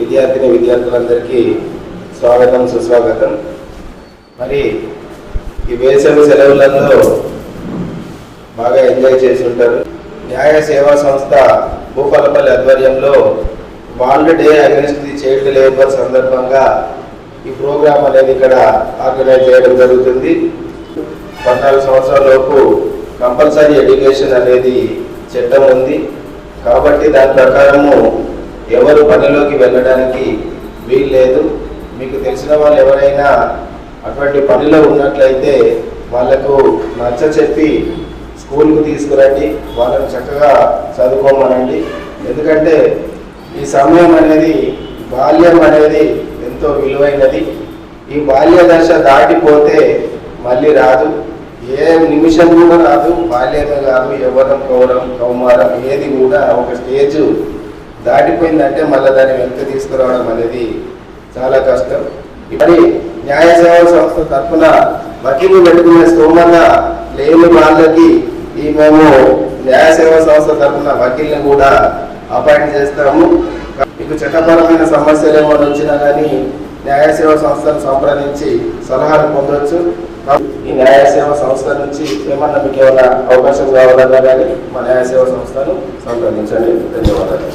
విద్యార్థిని విద్యార్థులందరికీ స్వాగతం సుస్వాగతం. మరి ఈ వేసవి సెలవులలో బాగా ఎంజాయ్ చేసి ఉంటారు. న్యాయ సేవా సంస్థ భూపాలపల్లి ఆధ్వర్యంలో world day against the child labour సందర్భంగా ఈ ప్రోగ్రాం అనేది ఇక్కడ ఆర్గనైజ్ చేయడం జరుగుతుంది. పద్నాలుగు సంవత్సరాల లోపు కంపల్సరీ ఎడ్యుకేషన్ అనేది చట్టం ఉంది. కాబట్టి దాని ప్రకారము ఎవరు పనిలోకి వెళ్ళడానికి వీలు లేదు. మీకు తెలిసిన వాళ్ళు ఎవరైనా అటువంటి పనిలో ఉన్నట్లయితే వాళ్ళకు నచ్చ చెప్పి స్కూల్కు తీసుకురండి. వాళ్ళని చక్కగా చదువుకోమనండి. ఎందుకంటే ఈ సమయం అనేది బాల్యం అనేది ఎంతో విలువైనది. ఈ బాల్య దశ దాటిపోతే మళ్ళీ రాదు. ఏ నిమిషం కూడా రాదు. బాల్యమే కాదు యవ్వనం కౌరం కౌమారం ఏది కూడా ఒక స్టేజ్ దాటిపోయిందంటే మళ్ళీ దాన్ని వెనక్కి తీసుకురావడం అనేది చాలా కష్టం. మరి న్యాయ సేవా సంస్థ తరఫున వకీలు పెట్టుకునే స్తోమత లేని వాళ్ళకి ఈ మేము న్యాయ సేవా సంస్థ తరఫున వకీల్ని కూడా అపాయింట్ చేస్తాము. మీకు చట్టపరమైన సమస్యలు ఏమైనా వచ్చినా కానీ న్యాయ సేవా సంస్థను సంప్రదించి సలహాలు పొందవచ్చు ఈ న్యాయ సేవా సంస్థ నుంచి ఏమన్నా మీకు ఏమైనా అవకాశం కావాలన్నా కానీ మా న్యాయ సేవా సంస్థను సంప్రదించండి. ధన్యవాదాలు.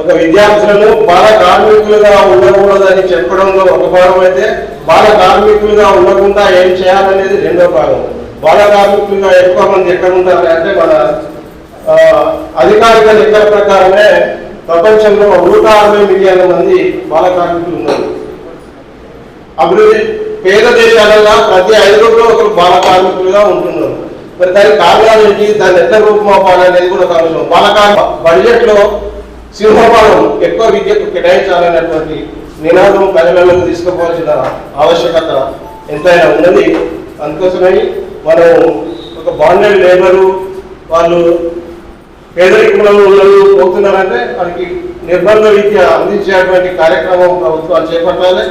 ఒక విద్యార్థులను బాల కార్మికులుగా ఉండకూడదని చెప్పడంలో ఒక భాగం అయితే బాల కార్మికులుగా ఉండకుండా ఏం చేయాలనేది రెండో భాగం. బాల కార్మికులుగా ఎక్కువ మంది ఎక్కడ ఉంటారు అంటే మన అధికారిక లెక్కల ప్రకారమే ప్రపంచంలో నూట అరవై మిలియన్ల మంది బాల కార్మికులు ఉన్నారు. అభివృద్ధి పేద దేశాలలో ప్రతి ఐదుగురులో ఒకరు బాల కార్మికులుగా ఉంటున్నారు. మరి దాని కారణాలు ఏంటి? దాన్ని ఎట్లా రూపుమాపాలనేది కూడా ఒక అంశం బాల బడ్జెట్లో సింహపాలం ఎక్కువ విద్యకు కేటాయించాలనేటువంటి నినాదం ప్రజలకు తీసుకోవాల్సిన ఆవశ్యకత ఎంతైనా ఉన్నది. అందుకోసమై మనం ఒక బాండెడ్ లేబరు వాళ్ళు పేదరికంలో పోతున్నారంటే వాళ్ళకి నిర్బంధ విద్య అందించేటువంటి కార్యక్రమం ప్రభుత్వాలు చేపట్టాలి.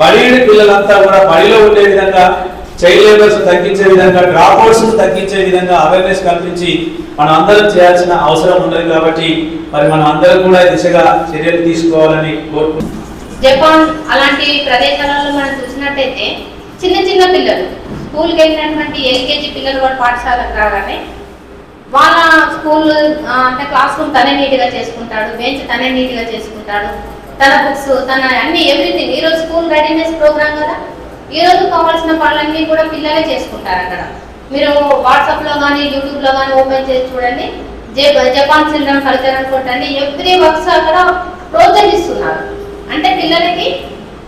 బడి పిల్లలంతా కూడా బడిలో ఉండే విధంగా చైల్డ్ లేబర్స్ తగ్గించే విధంగా డ్రాప్ అవుట్స్ తగ్గించే విధంగా అవేర్నెస్ కల్పించి మనం అందరం చేయాల్సిన అవసరం ఉన్నది కాబట్టి మరి మనం అందరం కూడా దిశగా చర్యలు తీసుకోవాలని కోరుకుంటున్నాం. జపాన్ అలాంటి ప్రదేశాలలో మనం చూసినట్టయితే చిన్న చిన్న పిల్లలు స్కూల్కి వెళ్ళినటువంటి ఎల్కేజీ పిల్లలు కూడా పాఠశాలకు రాగానే వాళ్ళ స్కూల్ అంటే క్లాస్ రూమ్ తనే నీట్గా చేసుకుంటాడు బెంచ్ తనే నీట్గా చేసుకుంటాడు తన బుక్స్ తన అన్ని ఎవ్రీథింగ్. ఈరోజు స్కూల్ రెడీనెస్ ప్రోగ్రామ్ కదా? ఈ రోజు కావాల్సిన పనులన్నీ కూడా పిల్లలే చేసుకుంటారు అక్కడ మీరు వాట్సాప్లో కానీ యూట్యూబ్లో కానీ ఓపెన్ చేసి చూడండి. జే- జపాన్ చిల్డ్రన్ కల్చర్ అనుకుంటండి ఎవ్రీ వర్క్స్ అక్కడ ప్రోత్సహిస్తున్నారు. అంటే పిల్లలకి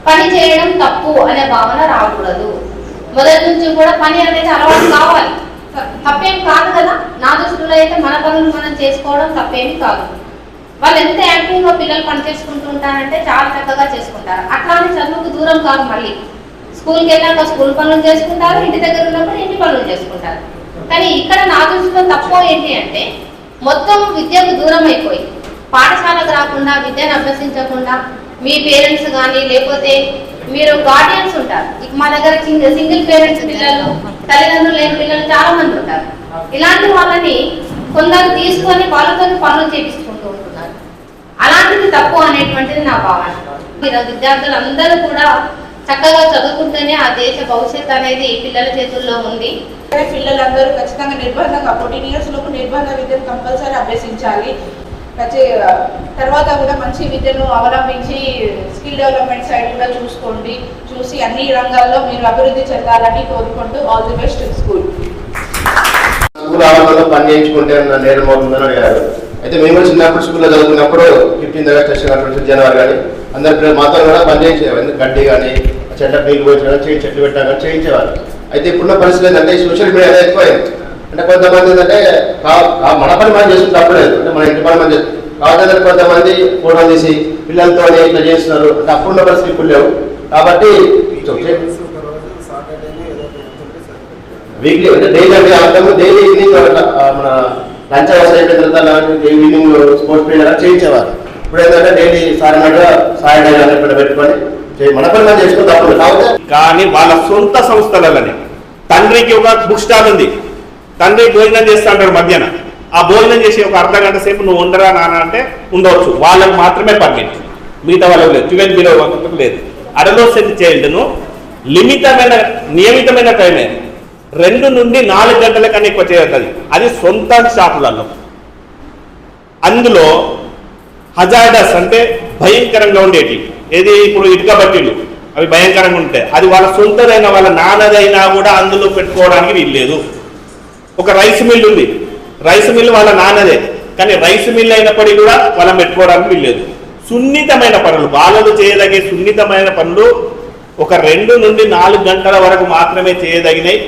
పని చేయడం తప్పు అనే భావన రాకూడదు. మొదటి నుంచి కూడా పని అనేది అలవాటు కావాలి. తప్పేం కాదు కదా. నా దృష్టిలో అయితే మన పనులు మనం చేసుకోవడం తప్పేమి కాదు. వాళ్ళు ఎంత యాక్టివ్గా పిల్లలు పని చేసుకుంటూ ఉంటారంటే చాలా చక్కగా చేసుకుంటారు. అట్లానే చదువుకు దూరం కాదు మళ్ళీ. స్కూల్కి వెళ్ళాక స్కూల్ పనులు చేసుకుంటారు ఇంటి దగ్గర ఉన్నప్పుడు ఇంటి పనులు చేసుకుంటారు. కానీ ఇక్కడ నా దృష్టిలో తక్కువ ఏంటి అంటే మొత్తం విద్యకు దూరం అయిపోయి పాఠశాలకు రాకుండా విద్యను అభ్యసించకుండా మీ పేరెంట్స్ కానీ లేకపోతే మీరు గార్డియన్స్ ఉంటారు. ఇక మా దగ్గర సింగిల్ పేరెంట్స్ పిల్లలు తల్లిదండ్రులు లేని పిల్లలు చాలా మంది ఉంటారు. ఇలాంటి వాళ్ళని కొందరు తీసుకొని వాళ్ళతో పనులు చేపించుకుంటూ ఉంటున్నారు. అలాంటిది తప్పు అనేటువంటిది నా భావన. మీరు విద్యార్థులు అందరూ కూడా చక్కగా చదువుకుంటేనే ఆ దేశ భవిష్యత్తు అనేది పిల్లల చేతుల్లో ఉంది. పిల్లలందరూ ఖచ్చితంగా నిర్బంధంగా ఫోర్టీన్ ఇయర్స్ లోపు నిర్బంధ విద్యను కంపల్సరీ అభ్యసించాలి. తర్వాత కూడా మంచి విద్యను అవలంబించి స్కిల్ డెవలప్మెంట్ సైడ్ కూడా చూసుకోండి. చూసి అన్ని రంగాల్లో మీరు అభివృద్ధి చెందాలని కోరుకుంటూ all the best school. School ఆవరణలో పని చేయించుకుంటే ఉన్న నేరం అవుతుందని అడిగారు. అయితే మేము చిన్నప్పుడు స్కూల్లో చదువుకున్నప్పుడు ఫిఫ్టీన్త్ ఆగస్ట్ వచ్చిన జనవరి కానీ అందరి మాతో కూడా పని గడ్డి కానీ చెట్ల నీళ్ళు పోయించడం చేయి చెట్లు పెట్టడం కానీ చేయించేవారు. అయితే ఇప్పుడున్న పరిస్థితి ఏంటంటే సోషల్ మీడియా అనేది ఎక్కువైంది. అంటే కొంతమంది ఏంటంటే మన పని మనం చేస్తుంది తప్పలేదు. అంటే మన ఇంటి పని మనం కాబట్టి కొంతమంది ఫోటో తీసి పిల్లలతో ఇట్లా చేస్తున్నారు. అంటే అప్పుడున్న పరిస్థితి ఇప్పుడు లేవు. కాబట్టి వీక్లీ అంటే డైలీ అంటే డైలీ ఈవినింగ్ మన లంచ్ అవర్స్ అయిపోయిన తర్వాత ఈవినింగ్ స్పోర్ట్స్ పీరియడ్ అలా చేయించేవారు ఇప్పుడు ఏంటంటే డైలీ ఇక్కడ పెట్టుకొని మన పని మనం తప్పదు కాకపోతే కానీ వాళ్ళ సొంత సంస్థలని తండ్రికి ఒక బుక్ స్టాల్ ఉంది. తండ్రి భోజనం చేస్తా అంటాడు మధ్యాహ్నం. ఆ భోజనం చేసి ఒక అర్ధ గంట సేపు నువ్వు ఉండరా నాన్న అంటే ఉండవచ్చు. వాళ్ళకి మాత్రమే పర్మిట్ మిగతా వాళ్ళకు లేదు. ట్వెల్వ్ బిలో వాళ్ళకు లేదు. అడలోసెంట్ చైల్డ్ను లిమితమైన నియమితమైన టైమే రెండు నుండి నాలుగు గంటల కన్నా ఎక్కువ చేయగలదు అది సొంత షాపులలో అందులో హజార్డస్ అంటే భయంకరంగా ఉండేటి ఏది ఇప్పుడు ఇటుక బట్టీలు అవి భయంకరంగా ఉంటాయి. అది వాళ్ళ సొంతదైన వాళ్ళ నాన్నదైనా కూడా అందులో పెట్టుకోవడానికి వీల్లేదు. ఒక రైస్ మిల్ ఉంది. రైస్ మిల్ వాళ్ళ నాన్నదే. కానీ రైస్ మిల్ అయినప్పటికీ కూడా వాళ్ళని పెట్టుకోవడానికి వీల్లేదు. సున్నితమైన పనులు బాలలు చేయదగే సున్నితమైన పనులు ఒక రెండు నుండి నాలుగు గంటల వరకు మాత్రమే చేయదగినాయి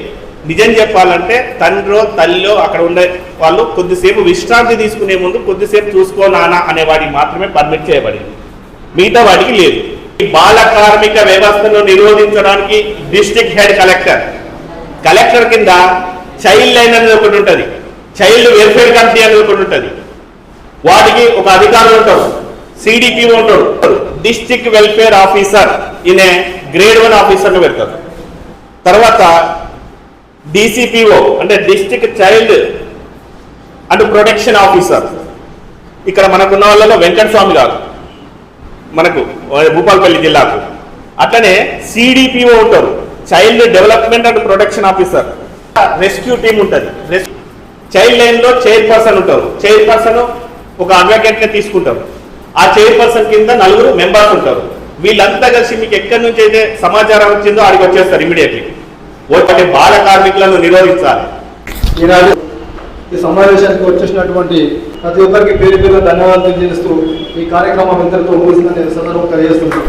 నిజం చెప్పాలంటే తండ్రో తల్లిలో అక్కడ ఉండే వాళ్ళు కొద్దిసేపు విశ్రాంతి తీసుకునే ముందు కొద్దిసేపు చూసుకోనానా అనేవాడికి మాత్రమే పర్మిట్ చేయబడింది. మిగతా వాడికి లేదు. ఈ బాల కార్మిక వ్యవస్థను నిరోధించడానికి డిస్ట్రిక్ట్ హెడ్ కలెక్టర్ కలెక్టర్ కింద చైల్డ్ లైన్ అనేది ఒకటి ఉంటుంది. చైల్డ్ వెల్ఫేర్ కమిటీ అనేది ఒకటి ఉంటుంది. వాటికి ఒక అధికారులు ఉంటారు సిడిపిఓ ఉంటాడు. డిస్ట్రిక్ట్ వెల్ఫేర్ ఆఫీసర్ ఈయన గ్రేడ్ వన్ ఆఫీసర్ను పెడతారు తర్వాత డిసిపిఓ అంటే district child and protection officer ఇక్కడ మనకున్న వాళ్ళలో వెంకట స్వామి గారు. మనకు భూపాలపల్లి జిల్లాకు. అట్లనే సిడిపిఓ ఉంటారు. Child development and protection officer rescue team ఉంటుంది. చైల్డ్ లైన్లో చైర్పర్సన్ ఉంటారు. చైర్పర్సన్ ఒక అడ్వకేట్ తీసుకుంటారు. ఆ చైర్పర్సన్ కింద నలుగురు మెంబర్స్ ఉంటారు. వీళ్ళంతా కలిసి మీకు ఎక్కడి నుంచి అయితే సమాచారం వచ్చిందో ఆడికి వచ్చేస్తారు ఇమీడియట్లీ వాటి బాల కార్మికులను నిరోధించాలి. ఈనాడు ఈ సమావేశానికి వచ్చేసినటువంటి ప్రతి ఒక్కరికి పేరు పేరు ధన్యవాదాలు తెలియజేస్తూ ఈ కార్యక్రమం ఇంతటితో ముగిసిందని సందర్భం తెలియజేస్తున్నాను.